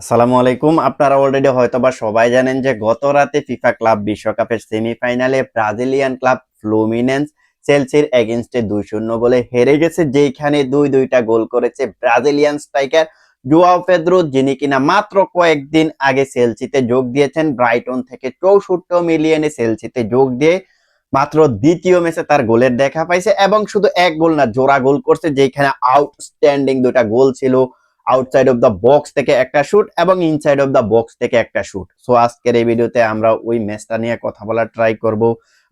আসসালামু আলাইকুম। আপনারা অলরেডি হয়তোবা সবাই জানেন যে গত রাতে ফিফা ক্লাব বিশ্বকাপের সেমিফাইনালে ব্রাজিলিয়ান ক্লাব ফ্লুমিনেন্স চেলসির এগেনস্টে দুই শূন্য গোলে হেরে গেছে যেখানে দুই দুইটা গোল করেছে ব্রাজিলিয়ান স্ট্রাইকার জুয়াও পেদ্রো যিনি কিনা মাত্র কয়েকদিন আগে সেলসিতে যোগ দিয়েছেন। ব্রাইটন থেকে চৌষট্টি মিলিয়নে সেলসিতে যোগ দিয়ে মাত্র দ্বিতীয় ম্যাচে তার গোলের দেখা পাইছে এবং শুধু এক গোল না, জোড়া গোল করছে যেখানে আউটস্ট্যান্ডিং দুটা গোল ছিল। আউটসাইড অফ দ্য বক্স থেকে একটা শ্যুট এবং ইনসাইড অফ দ্য বক্স থেকে একটা শ্যুট সো আজকের এই ভিডিওতে আমরা ওই ম্যাচটা নিয়ে কথা বলার ট্রাই করব।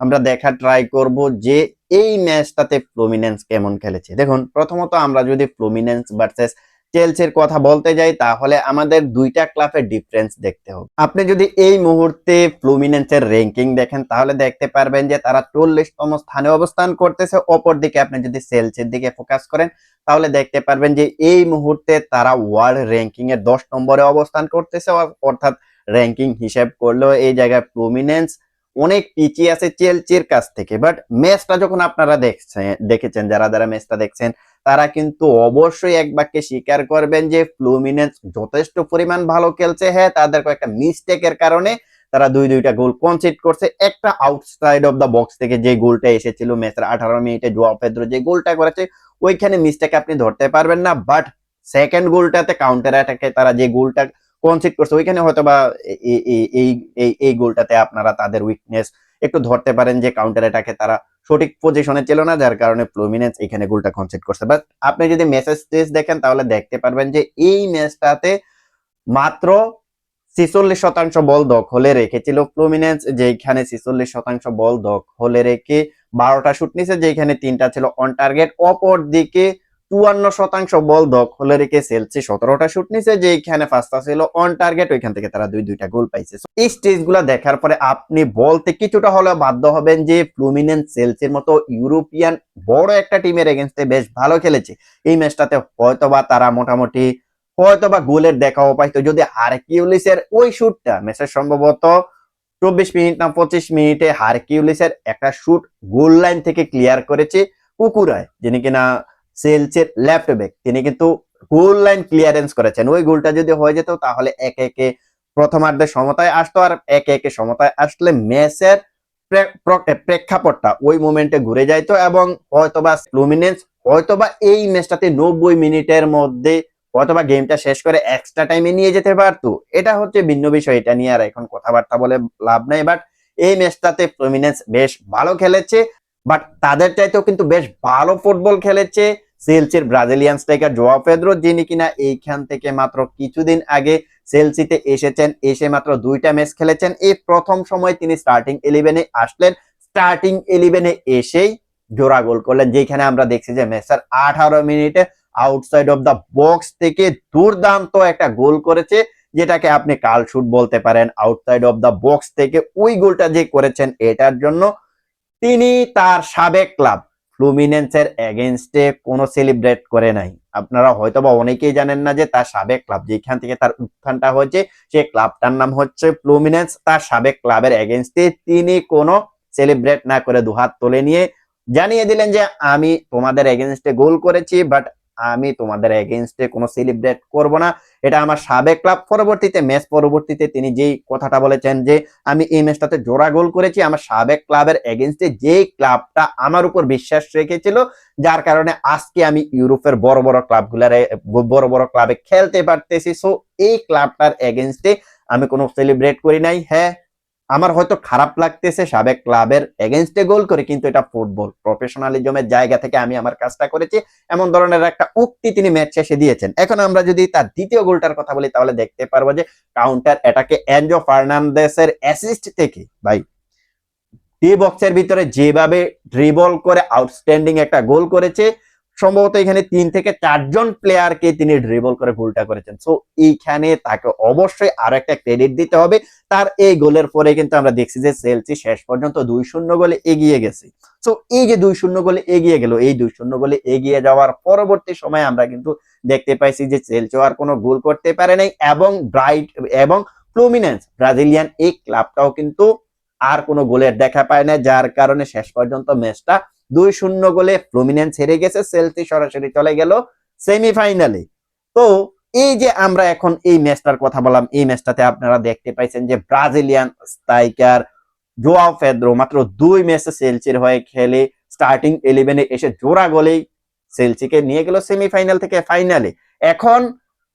আমরা দেখা ট্রাই করব যে এই ম্যাচটাতে ফ্লুমিনেন্স কেমন খেলেছে। দেখুন, প্রথমত আমরা যদি ফ্লুমিনেন্স ভার্সেস চেলসির কথা বলতে যাই, তাহলে আমাদের দুইটা ক্লাবের ডিফারেন্স দেখতে হবে। আপনি যদি এই মুহূর্তে ফ্লুমিনেন্সের র্যাঙ্কিং দেখেন, তাহলে দেখতে পারবেন যে তারা চল্লিশতম স্থানে অবস্থান করতেছে। অপর দিকে আপনি যদি সেলসের দিকে ফোকাস করেন, তাহলে দেখতে পারবেন যে এই মুহূর্তে তারা ওয়ার্ল্ড র্যাঙ্কিং এর দশ নম্বরে অবস্থান করতেছে। অর্থাৎ র্যাঙ্কিং হিসাব করলেও এই জায়গায় প্রমিনেন্স অনেক পিছিয়ে আছে চেলসির কাছ থেকে। বাট ম্যাচটা যখন আপনারা দেখছেন দেখেছেন, যারা যারা ম্যাচটা দেখছেন তারা কিন্তু অবশ্যই এক বাক্যে স্বীকার করবেন যে ফ্লুমিনেন্স যথেষ্ট পরিমাণ ভালো খেলছে। হ্যাঁ তাদের কয়েকটা মিস্টেকের কারণে তারা দুই দুইটা গোল কনসিড করছে। একটা আউটসাইড অফ দ্য বক্স থেকে যে গোলটা এসেছিল ম্যাচের আঠারো মিনিটে জোয়া পেদ্রো যে গোলটা করেছে, ওইখানে মিস্টেক আপনি ধরতে পারবেন না। বাট সেকেন্ড গোলটাতে কাউন্টার অ্যাটাকে তারা যে গোলটা কনসিড করছে, ওইখানে হয়তো বা এই এই এই গোলটাতে আপনারা তাদের উইকনেস একটু ধরতে পারেন যে কাউন্টার অ্যাটাকে তারা সঠিক পজিশনে ছিল না, যার কারণে প্লুমিনেন্স এখানে গোলটা কনসিড করছে। বাট আপনি যদি মেসেজ টেস দেখেন, তাহলে দেখতে পারবেন যে এই ম্যাচটাতে মাত্র ছিচল্লিশ শতাংশ বল দখলে রেখেছিল প্লুমিনেন্স যেখানে ছিচল্লিশ শতাংশ বল দখলে রেখে বারোটা শুট নিছে যেখানে তিনটা ছিল অন টার্গেট অপর দিকে চুয়ান্ন শতাংশ বল দখলে রেখে সেলসি সতেরোটা শুট নিছে যেখানে পাঁচটা ছিল অন টার্গেট ওইখান থেকে তারা দুই, দুইটা গোল পাইছে। এই স্টেজগুলা দেখার পরে আপনি বলতে কিছুটা হলেও বাধ্য হবেন যে ফ্লুমিনেন্স সেলসির মতো ইউরোপিয়ান বড় একটা টিমের এগেনস্টে বেশ ভালো খেলেছে। এই ম্যাচটাতে হয়তোবা তারা মোটামুটি হয়তোবা গোলের দেখাও পাইতো। যদি হারকিউলিসের ওই শুটটা ম্যাচের সম্ভবত চব্বিশ মিনিট না পঁচিশ মিনিটে হারকিউলিসের একটা শুট গোল লাইন থেকে ক্লিয়ার করেছে কুকুরায়, যিনি কিনা সেলসের লেফট ব্যাক তিনি কিন্তু গোল লাইন ক্লিয়ারেন্স করেছেন। ওই গোলটা যদি হয়ে যেত, তাহলে একে একে প্রথমার্ধে সমতায় আসতো আর একে একে সমতায় আসলে ম্যাচের প্রে- প্রেক্ষাপটটা ওই মোমেন্টে ঘুরে যাইতো এবং হয়তোবা লুমিনেন্স হয়তোবা এই ম্যাচটাতে নব্বই মিনিটের মধ্যে হয়তোবা গেমটা শেষ করে এক্সট্রা টাইমে নিয়ে যেতে পারতো। এটা হচ্ছে ভিন্ন বিষয়, এটা নিয়ে আর এখন কথাবার্তা বলে লাভ নাই বাট এই ম্যাচটাতে প্রমিনেন্স বেশ ভালো খেলেছে বাট তাদের চাইতেও কিন্তু বেশ ভালো ফুটবল খেলেছে। সেলসির ব্রাজিলিয়ান স্ট্রাইকার জোয়া পেদ্রো, যিনি কিনা এইখান থেকে মাত্র কিছুদিন আগে সেলসিতে এসেছেন, এসে মাত্র দুইটা ম্যাচ খেলেছেন। এই প্রথম সময় তিনি স্টার্টিং ইলেভেনে আসলেন। স্টার্টিং ইলেভেনে এসেই জোড়া গোল করলেন, যেখানে আমরা দেখছি যে ম্যাচের আঠারো মিনিটে আউটসাইড অফ দ্য বক্স থেকে দুর্দান্ত একটা গোল করেছে, যেটাকে আপনি কাল শুট বলতে পারেন। আউটসাইড অফ দ্য বক্স থেকে ওই গোলটা যে করেছেন, এটার জন্য তিনি তার সাবেক ক্লাব ফ্লুমিনেন্সের এগেনস্টে কোনো সেলিব্রেট করে নাই। আপনারা হয়তো বা অনেকেই জানেন না যে তার সাবেক ক্লাব যেখান থেকে তার উত্থানটা হয়েছে সেই ক্লাবটার নাম হচ্ছে ফ্লুমিনেন্স তার সাবেক ক্লাবের এগেনস্টে তিনি কোনো সেলিব্রেট না করে দুহাত তুলে নিয়ে জানিয়ে দিলেন যে আমি তোমাদের এগেনস্টে গোল করেছি বাট আমি তোমাদের এগেনস্টে কোনো সেলিব্রেট করব না। এটা আমার সাবেক ক্লাব পরবর্তীতে ম্যাচ পরবর্তীতে তিনি যেই কথাটা বলেছেন যে, আমি এই ম্যাচটাতে জোড়া গোল করেছি, আমার সাবেক ক্লাবের এগেনস্টে যেই ক্লাবটা আমার উপর বিশ্বাস রেখেছিল, যার কারণে আজকে আমি ইউরোপের বড় বড় ক্লাবগুলার বড় বড় ক্লাবে খেলতে পারতেছি। সো এই ক্লাবটার এগেনস্টে আমি কোনো সেলিব্রেট করি নাই। হ্যাঁ আমার হয়তো খারাপ লাগতেছে সাবেক ক্লাবের এগেনস্টে গোল করে, কিন্তু এটা ফুটবল প্রফেশনালিজমের জায়গা থেকে আমি আমার কাজটা করেছি। এমন ধরনের একটা উক্তি তিনি ম্যাচ শেষে দিয়েছেন। এখন আমরা যদি তার দ্বিতীয় গোলটার কথা বলি, তাহলে দেখতে পারব যে কাউন্টার এটাকে এনজো ফার্নান্দেসের অ্যাসিস্ট থেকে, ভাই ডি বক্সের ভিতরে যেভাবে ড্রিবল করে আউটস্ট্যান্ডিং একটা গোল করেছে সম্ভবত এখানে তিন থেকে চারজন প্লেয়ারকে তিনি ড্রিবল করে ভুলটা করেছেন। সো এইখানে তাকে অবশ্যই আরও একটা ক্রেডিট দিতে হবে। তার এই গোলের পরে কিন্তু আমরা দেখছি যে সেলসি শেষ পর্যন্ত দুই শূন্য গোলে এগিয়ে গেছে। সো এই যে দুই শূন্য গোলে এগিয়ে গেল, এই দুই শূন্য গোলে এগিয়ে যাওয়ার পরবর্তী সময় আমরা কিন্তু দেখতে পাইছি যে সেলসি আর কোনো গোল করতে পারে নাই এবং ব্রাইট এবং ফ্লুমিনেন্স ব্রাজিলিয়ান এই ক্লাবটাও কিন্তু আর কোনো গোলের দেখা পায় না যার কারণে শেষ পর্যন্ত ম্যাচটা দুই শূন্য গোলে ফ্লুমিনেন্স হেরে গেছে সেলসি সরাসরি চলে গেল সেমিফাইনালে তো এই যে আমরা এখন এই ম্যাচটার কথা বললাম, এই ম্যাচটাতে আপনারা দেখতে পাইছেন যে ব্রাজিলিয়ান স্ট্রাইকার জোয়াও ফেদ্রো মাত্র দুই ম্যাচে সেলসির হয়ে খেলে স্টার্টিং ইলেভেনে এসে জোড়া গোলেই সেলসিকে নিয়ে গেল সেমিফাইনাল থেকে ফাইনালে এখন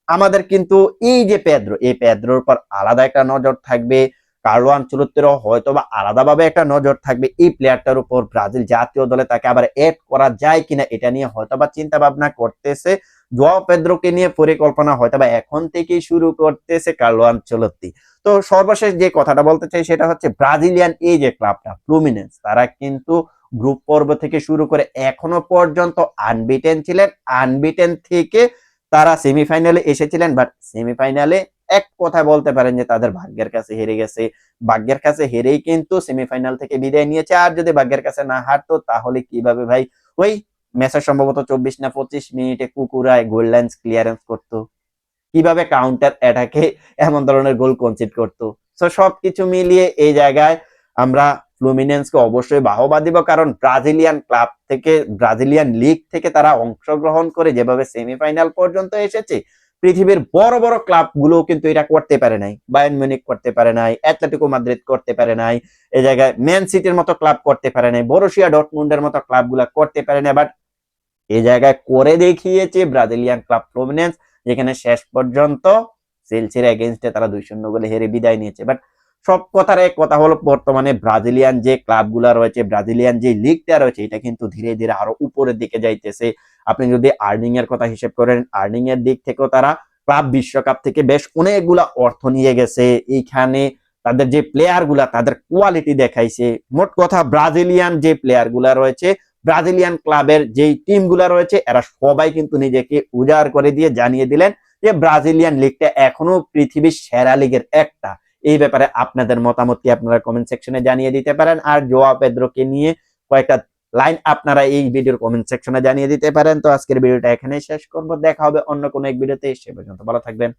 আমাদের কিন্তু এই যে পেদ্রো এই পেদ্রোর পর আলাদা একটা নজর থাকবে। কার্লো আনচলত্তেরও হয়তো বা আলাদাভাবে একটা নজর থাকবে এই প্লেয়ারটার উপর। ব্রাজিল জাতীয় দলে তাকে আবার এড করা যায় কিনা এটা নিয়ে হয়তো বা চিন্তা ভাবনা করতেছে। জোয়াও পেদ্রোকে নিয়ে পরিকল্পনা হয়তো বা এখন থেকেই শুরু করতেছে কার্লো আনচলত্তি তো সর্বশেষ যে কথাটা বলতে চাই সেটা হচ্ছে ব্রাজিলিয়ান এই যে ক্লাবটা ফ্লুমিনেন্স তারা কিন্তু গ্রুপ পর্ব থেকে শুরু করে এখনও পর্যন্ত আনবিটেন ছিলেন। আনবিটেন থেকে তারা সেমিফাইনালে এসেছিলেন বাট সেমিফাইনালে এক কথায় বলতে পারেন যে তাদের ভাগ্যের কাছে হেরে গেছে। ভাগ্যের কাছে হেরেই কিন্তু সেমিফাইনাল থেকে বিদায় নিয়েছে। আর যদি ভাগ্যের কাছে না হারতো, তাহলে কীভাবে ভাই? ওই ম্যাচের সম্ভবত চব্বিশ না পঁচিশ মিনিটে কুকুরায় গোল লাইন্স ক্লিয়ারেন্স করতো। কীভাবে কাউন্টার অ্যাটাকে এমন ধরনের গোল কনসিড করতো? সো সবকিছু মিলিয়ে এই জায়গায় আমরা ফ্লুমিনেন্সকে অবশ্যই বাহবা দিব। কারণ ব্রাজিলিয়ান ক্লাব থেকে, ব্রাজিলিয়ান লিগ থেকে তারা অংশগ্রহণ করে যেভাবে সেমিফাইনাল পর্যন্ত এসেছে পৃথিবীর বড় বড় ক্লাবগুলো কিন্তু এটা করতে পারে নাই। বায়ার্ন মিউনিক করতে পারে নাই, অ্যাটলেটিকো মাদ্রিদ করতে পারে নাই, এই জায়গায় ম্যান সিটির মতো ক্লাব করতে পারে নাই, বরুশিয়া ডটমুন্ডের মতো ক্লাবগুলা করতে পারে না বাট এই জায়গায় করে দেখিয়েছে ব্রাজিলিয়ান ক্লাব ফ্লুমিনেন্স যেখানে শেষ পর্যন্ত সেলসির এগেনস্টে তারা দুই শূন্য গোলে হেরে বিদায় নিয়েছে। বাট সব কথার এক কথা হলো, বর্তমানে ব্রাজিলিয়ান যে ক্লাবগুলা রয়েছে, ব্রাজিলিয়ান যে লিগটা রয়েছে, এটা কিন্তু ধীরে ধীরে আরও উপরের দিকে যাইতেছে। আপনি যদি আর্নিং এর কথা হিসেব করেন আর্নিং এর দিক থেকেও তারা ক্লাব বিশ্বকাপ থেকে বেশ অনেকগুলা অর্থ নিয়ে গেছে। এইখানে তাদের যে প্লেয়ারগুলা, তাদের কোয়ালিটি দেখাইছে। মোট কথা ব্রাজিলিয়ান যে প্লেয়ারগুলা রয়েছে, ব্রাজিলিয়ান ক্লাবের যেই টিমগুলা রয়েছে, এরা সবাই কিন্তু নিজেকে উজাড় করে দিয়ে জানিয়ে দিলেন যে ব্রাজিলিয়ান লিগটা এখনও পৃথিবীর সেরা লিগের একটা। এই ব্যাপারে আপনাদের মতামত কি আপনারা কমেন্ট সেকশনে জানিয়ে দিতে পারেন। আর জোয়া পেদ্রোকে নিয়ে কয়েকটা লাইন আপনারা এই ভিডিওর কমেন্ট সেকশনে জানিয়ে দিতে পারেন। তো আজকের ভিডিওটা এখানেই শেষ করব। দেখা হবে অন্য কোনো এক ভিডিওতে। সে পর্যন্ত ভালো থাকবেন।